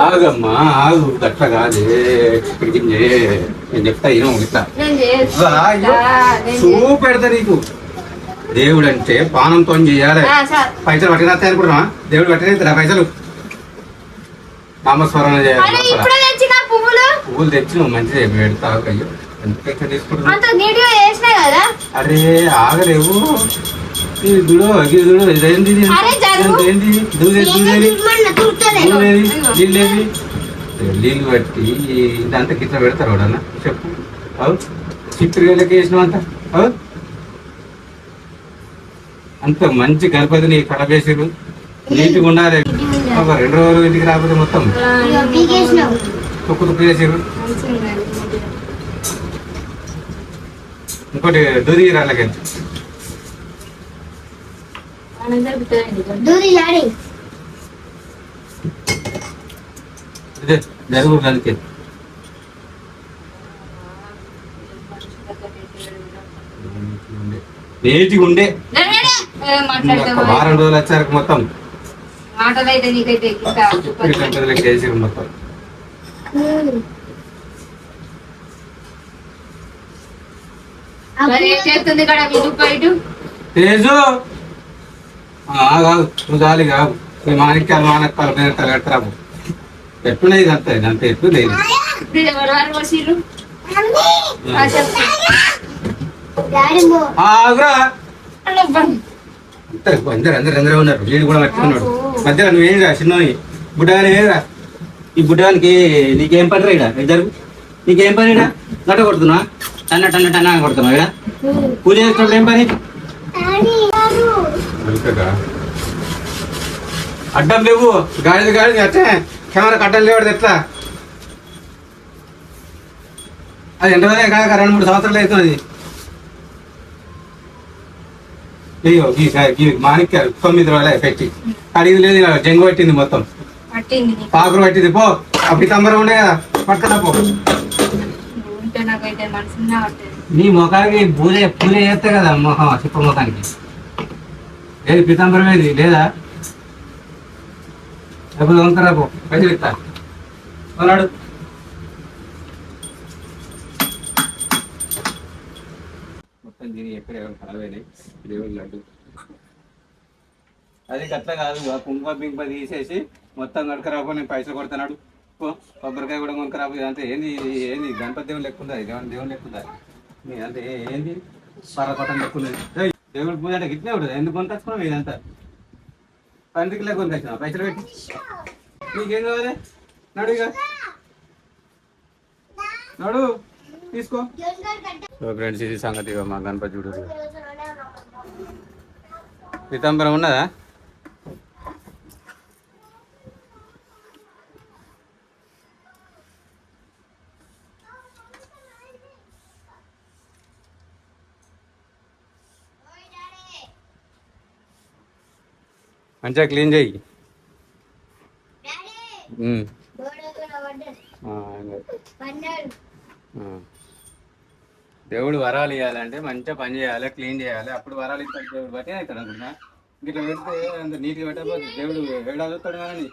ఆగమ్మా ఆగు గట్ల కాదే. నేను చెప్తా ఏమో ఇట్లా చూపెడతా నీకు. దేవుడు అంటే పానంతో చేయాలి. పైసలు పట్టినత్తాయి అనుకుంటున్నా దేవుడు పట్టిన పైసలు? నామస్మరణ చేయాలి పువ్వులు? పువ్వులు తెచ్చి నువ్వు మంచిది పెడతా అయ్యో. అంత కదా? అరే ఆగలేవు. ఇది? దూదేది నీళ్ళేది నీళ్ళు పట్టి ఇదంతా గిట్ల పెడతారు ఎవడన్నా చెప్పు. అవు. చిత్రవేలకి వేసినావు అంత. అవు. అంత మంచి గణపతిని కడపేసారు నీట్గా ఉండాలి. రెండు రోజులు ఇంటికి రాకపోతే మొత్తం. తుక్కు తుక్కు చేసారు ఇంకోటి దూరి రాళ్ళకి జరుగు ఉండే? వారం రోజులు వచ్చారు మొత్తం. వేసారు మొత్తం. తేజు! ఆగు. నువ్వు ఇక ఆగు ఈ మాణిక్యాలు మానక్కాలు పేరుతారు కట్టరాబు ఎట్టున్నాయి ఇదంతా ఇదంతా ఎట్టు లేదు అందరు అందరు అందరు ఉన్నారు. వీడు కూడా మర్చిపోన్నాడు మధ్యలో నువ్వేం రా చిన్నోని? బుడ్డగానే ఏరా ఈ బుడ్డగానికి నీకేం పని రా ఇక్కడ ఇద్దరు నీకేం పని ఇడా నట కొడుతున్నా టన్న టన్న టన్న కొడుతున్నావు ఇక్కడ పూజ చేసినప్పుడు ఏం పని? అడ్డం లేవు. గాడిది గాడిది అట్టే కెమెరాకి అడ్డం లేవాడు ఎట్లా? అది ఎంత మంది కాక రెండు మూడు సంవత్సరాలు అవుతుంది అయ్యో ఈ ఈ మాణిక్యాలు. తొమ్మిది రోజులు పెట్టి. అడిగి లేదు ఇలా జంగు పట్టింది మొత్తం. పాకులు పట్టింది పో. ఆ పితంబరం ఉండే కదా పట్టుకున్నా పో. నీ ముఖానికి పూజ పూజ చేస్తే కదా ముఖం చిప్ప ముఖానికి. ఏది పితాంబరం ఏది? లేదా? లేకపోతే వంకరా పో పైసలు ఇస్తా. కొన్నాడు మొత్తం దీని ఎక్కడ ఎవరు ఖరాబైనాయి దేవుడి లడ్డు. అది గట్ల కాదు ఆ కుంకుమ తీసేసి మొత్తం కడకరాపో నేను పైసలు కొడుతున్నాడు. కొబ్బరికాయ కూడా కొనుక్కరాపు ఇదంతా ఏంది ఏంది? గణపతి దేవుని లెక్కుందా? దేవుని దేవుని లెక్కుందా? అంటే ఏంది? పరపటం లెక్కున్నది దేవుడి పూజ అంటే గిట్లే ఉంటుంది. ఎందుకు కొనుకొచ్చుకున్నావు? ఇదంతా. పందికి లెక్క కొనుకొచ్చినా పైసలు పెట్టి. నీకేం కావాలి? నడు ఇక నడు. తీసుకో. సో ఫ్రెండ్స్ ఇది సంగతి ఇగో మా గణపతి చూడు పీతాంబరం ఉన్నదా? మంచిగా క్లీన్ చేయి. దేవుడు వరాలు ఇవ్వాలంటే మంచిగా పని చేయాలి క్లీన్ చేయాలి. అప్పుడు వరాలు ఇస్తాడు దేవుడు. బట్టి అవుతాడు అనుకున్నా ఇట్లా పెడితే అంత నీట్గా పెట్టకపోతే దేవుడు ఏడా చూస్తాడు కానీ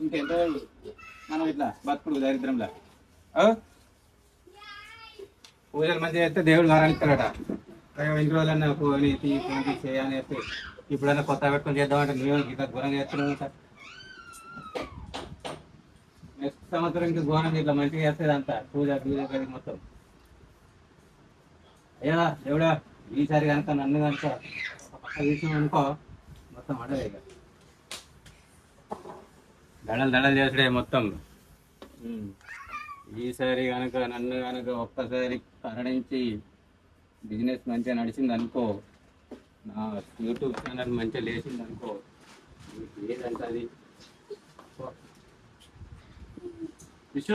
ఇంకెంత మనం ఇట్లా బతుకుడు దరిద్రంలా? పూజలు మంచిగా చేస్తే దేవుడు వరాలు ఇస్తాడట. ఇంటి రోజులన్నా పోని తీ పోని తీ చేయని చెప్పి. ఇప్పుడన్నా కొత్త పెట్టుకొని చేద్దామంటే నువ్వు ఇంకా ఘోరంగా చేస్తున్నావు సార్. నెక్స్ట్ సంవత్సరం ఇంకా ఘోరంగా ఇట్లా మంచిగా చేస్తుంది అంతా పూజ పూజ గది మొత్తం. అయ్యా దేవుడా ఈసారి కనుక నన్ను కనుక పక్క విషయం అనుకో మొత్తం అడవే ఇక. దడలు దడలు చేసుడే మొత్తం. ఈసారి కనుక నన్ను కనుక ఒక్కసారి కరణించి బిజినెస్ మంచిగా నడిచింది అనుకో నా యూట్యూబ్ ఛానల్ మంచిగా లేచింది అనుకో ఏదంటే అది విశ్వ